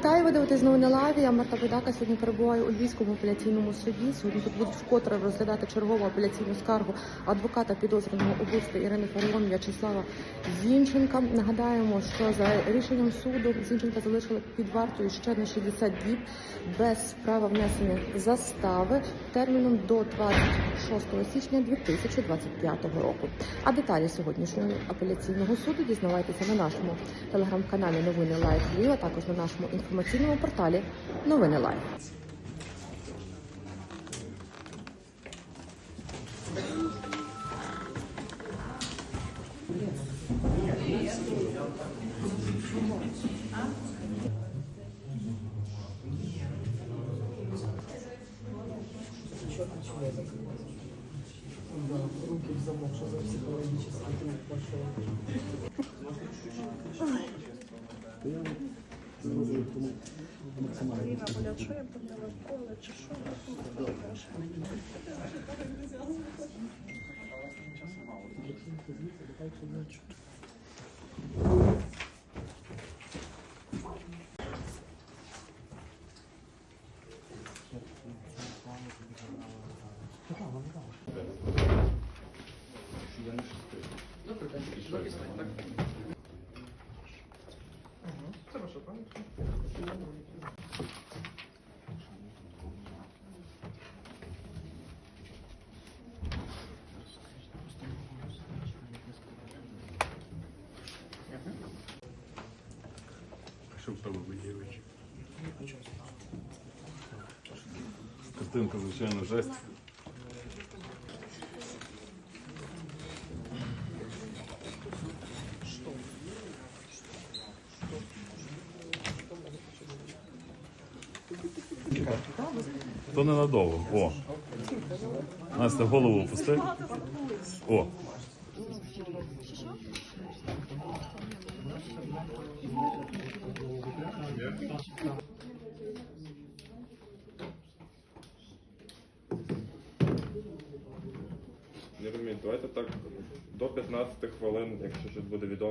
Вітаю, ви дивитесь новини лайв. Я Марта Байдака. Сьогодні перебуваю у Львівському апеляційному суді. Сьогодні тут будуть вкотре розглядати чергову апеляційну скаргу адвоката підозрюваного убивства Ірини Фаріон В'ячеслава Зінченка. Нагадаємо, що за рішенням суду Зінченка залишили під вартою ще на 60 діб без права внесення застави терміном до 26 січня 2025 року. А деталі сьогоднішнього апеляційного суду дізнавайтеся на нашому телеграм-каналі Новини Лайв Львів, також на нашому інформаційному порталі Новини Лайв. руки в замок, что за психологический труд пошел. Марина, блядь, що я коле, чи що? Що в тебе виявиш? Картинка, звичайно, жесть. То ненадовго. О. Настя, голову опусти. О. Не розумію, давайте так до 15 хвилин, якщо щось буде відомо.